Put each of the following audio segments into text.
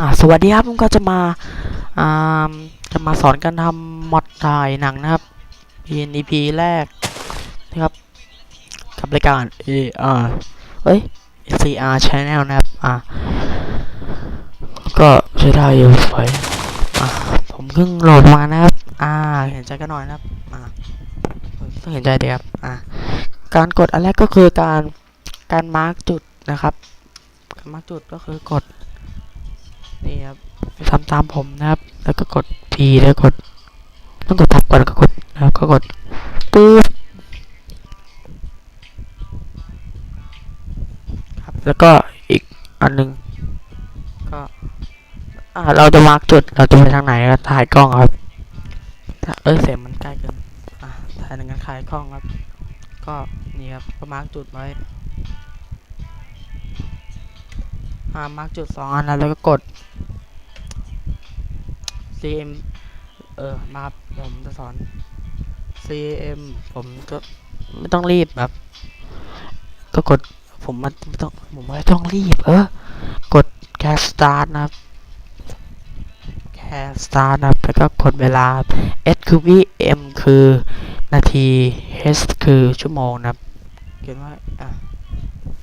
อ่าสวัสดีครับผมก็จะมาอ่าจะมาสอนการทำมอดถ่ายหนังนะครับเป็น EP แรกนะครับกับรายการ A R เอ้ย C R Channel นะครับอ่าก็ใช้ได้อยู่สวยอ่าผมเพิ่งโหลดมานะครับอ่าเห็นใจกันหน่อยนะครับอ่าต้องเห็นใจเดีครับอ่าการกดอันแรกก็คือการการมาร์กจุดนะครับการมาร์กจุดก็คือกด นี่ครับทำตามผมนะครับ แล้วก็กด P แล้วกด ต้องกดทับก่อนก็กดแล้วก็กดปึ๊บครับ แล้วก็อีกอันหนึงก็อ่าเราจะมาร์กจุดเราจะไปทางไหนก็ถ่ายกล้องครับถ้าเอ้ยเสียงมันใกล้เกินอ่าถ่ายหนึ่งกันถ่ายกล้องครับ ก็นี่ครับก็มาร์กจุดไว้อ่ามาร์กจุดสองอันแล้วแล้วก็กด cm เออมาผมจะสอน cm ผมก็ไม่ต้องรีบแบบก็กดผมมันไม่ต้องผมไม่ต้องรีบ เออกด cast start นะครับ cast start นะครับแล้วก็กดเวลา s คือวิ m คือนาที h คือชั่วโมงนะครับเขียนว่าอะ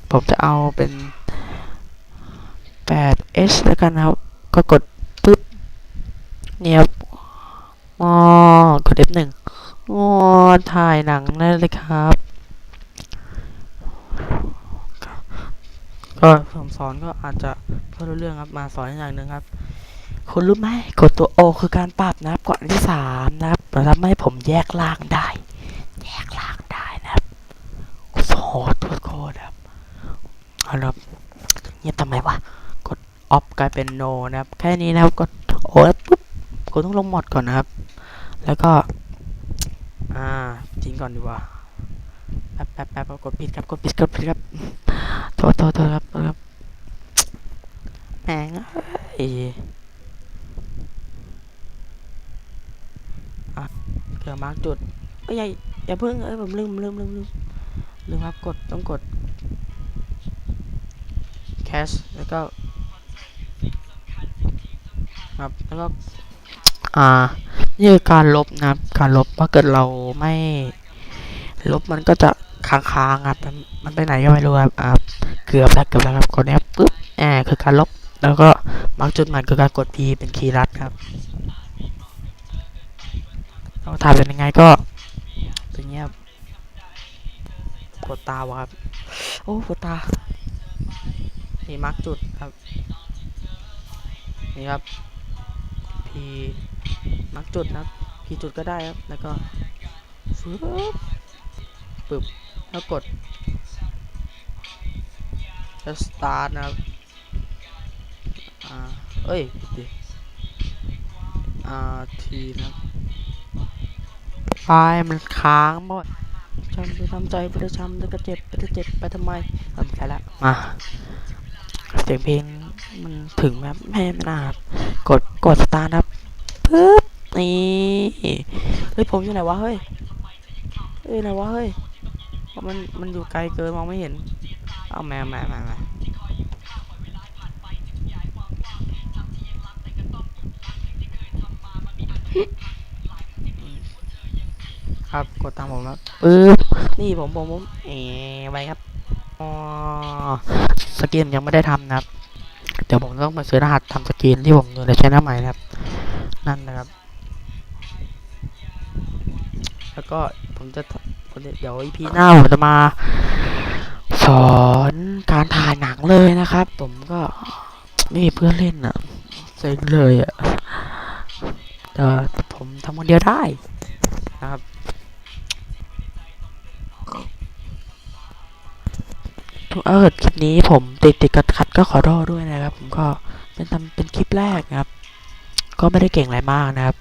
ผมจะเอาเป็น8 h แล้วกันนะครับ ก็กด เนี่ยครับอ๋อกด F1 อ๋อถ่ายหนังได้เลยครับ ก็ผมสอนก็อาจจะเพื่อรู้เรื่องครับ มาสอนอย่างหนึ่งครับ คุณรู้ไหมกดตัว O คือการปรับนะครับกดอันที่สามนะครับทำให้ผมแยกล่างได้ แยกล่างได้นะครับโคตรโคตรครับเอาละเงียบทำไมวะ กดออฟกลายเป็นโนนะครับ แค่นี้นะครับ กดโอแล้ว กูต้องลงหมดก่อนนะครับ แล้วก็ อ่าจริงก่อนดีกว่าแป๊บแป๊บแป๊บกดผิดครับกดผิดกดผิดครับโทษโทษโทษครับครับแหงเอ้ยอะเกือมาร์กจุดเอ้ยอย่าอย่าเพิ่งเอ้ยผมลืมลืมลืมลืมลืมครับกดต้องกด cash แล้วก็ครับแล้วก็ อ่านี่คือการลบนะครับ การลบถ้าเกิดเราไม่ ลบมันก็จะค้างๆครับมันมันไปไหนก็ไม่รู้ครับอ่าเกือบแล้วเกือบแล้วครับกดนี้ปุ๊บแอบคือการลบ แล้วก็มาร์กจุดหม่คือการกด P เป็นคีย์ลัดครับเราถ่ายเป็นยังไงก็เป็นเงี้ยบกดตาวะครับ โอ้กดตา นี่มาร์กจุดครับ นี่ครับ P มาร์กจุดนะครับ P จุดก็ได้ครับ แล้วก็ฟึบปึ๊บแล้วกดแล้ว start นะครับ อ่า เอ้ยผิดดิ R T นะไฟมันค้างบ่อยจำไปทำใจไปจะช้ำแล้วก็เจ็บไปจะเจ็บไปทำไมเออไม่ใช่ละมา เสียงเพลงมันถึงแบบแม่ไม่น่าครับ กด กดสตาร์ทครับ ปึ๊บนี่เฮ้ยผมอยู่ไหนวะเฮ้ยเฮ้ยไหนวะเฮ้ยมันมันอยู่ไกลเกินมองไม่เห็นเอาแม่แม่แม่แม่ครับกดตามผมครับปึ๊บนี่ผมผมผมเอ๋ไปครับอ๋อสกินยังไม่ได้ทำนะครับเดี๋ยวผมต้องมาซื้อรหัสทำสกรีนที่ผมอยู่ในช่องใหม่นะครับ นั่นนะครับ แล้วก็ผมจะผมเดี๋ยวอีพีหน้าผมจะมา สอนการถ่ายหนังเลยนะครับ ผมก็ไม่มีเพื่อนเล่นอะเซ็งเลยอะแต่ผมทำคนเดียวได้นะครับถ้าเกิดคลิปนี้ผมติดติดขัดขัดก็ขอโทษด้วยนะครับ ผมก็เป็นทำเป็นคลิปแรกนะครับ ก็ไม่ได้เก่งอะไรมากนะครับ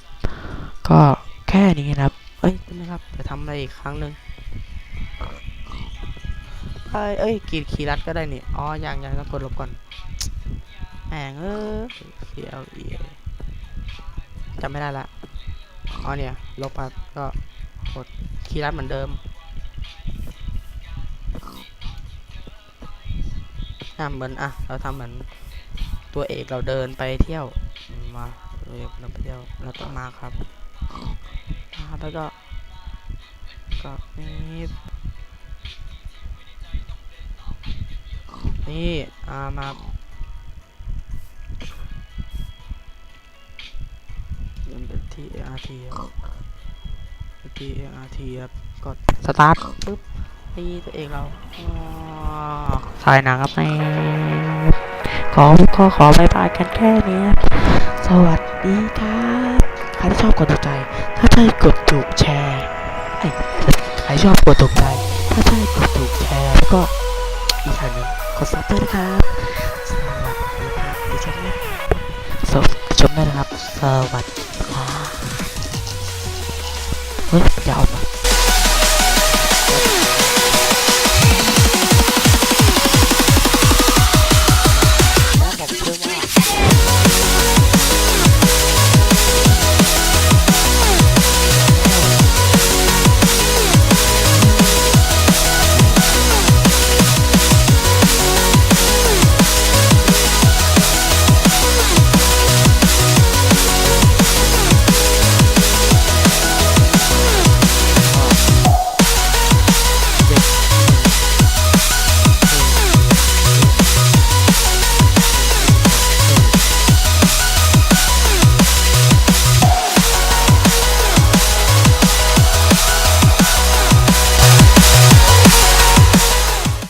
ก็แค่นี้นะครับ เอ้ยนะครับจะทำอะไรอีกครั้งหนึ่งเอ้ยเอ้ยกีดคีรัดก็ได้นี่อ๋อยังยังต้องกดลบก่อนแหงเออ C L E A จำไม่ได้ละอ๋อเนี่ยลบมาก็กดคีย์รัดเหมือนเดิมทำเหมือนอะเราทำเหมือนตัวเอกเราเดินไปเที่ยวมา ตัวเอกเราเที่ยวเราต้องมาครับมาครับแล้วก็ก็นี่นี่อ่ามาเดินไปที่ ART ครับไปที่ ART ครับกดสตาร์ทปุ๊บตีตัวเอกเราถ่ายหนังครับในขอก็ขอบายบายกันแค่นี้ วัสดีครับใครที่ชอบกดถูกใจ ถ้าใช่กดถูกแชร์ไอ้ใครชอบกดถูกใจ ถ้าใช่กดถูกแชร์แล้วก็อีกอันนึงกดซับด้วยนะครับสวัสดีครับผู้ชมนะสวัสดีชมได้นะครับ สวัสดีครับเฮ้ยอย่าเอกมา